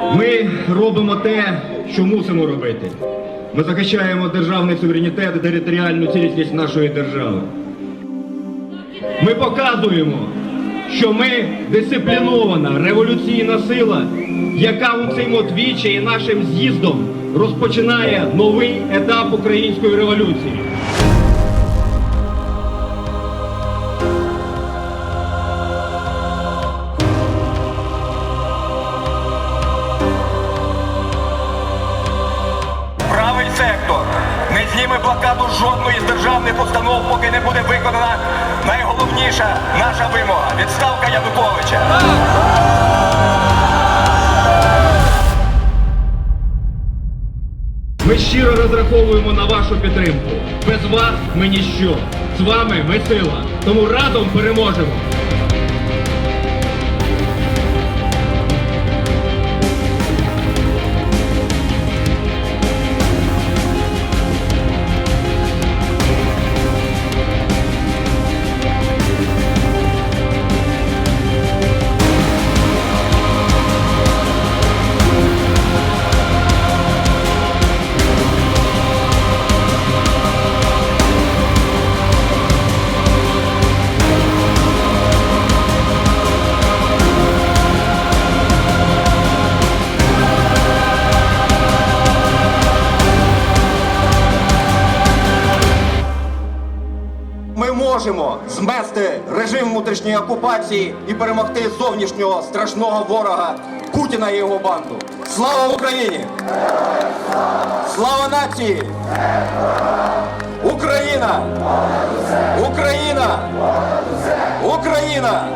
Ми робимо те, що мусимо робити. Ми захищаємо державний суверенітет і територіальну цілісність нашої держави. Ми показуємо, що ми дисциплінована революційна сила, яка у цим от вічі і нашим з'їздом розпочинає новий етап української революції. Зніме блокаду жодної з державних установ, поки не буде виконана найголовніша наша вимога відставка Януковича. Ми щиро розраховуємо на вашу підтримку. Без вас ми ніщо. З вами ми сила. Тому разом переможемо. Можемо змести режим внутрішньої окупації і перемогти зовнішнього страшного ворога Путіна і його банду. Слава Україні! Слава нації! Україна! Україна! Україна!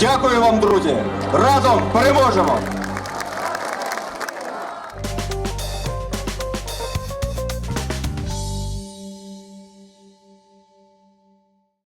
Дякую вам, друзі! Разом переможемо!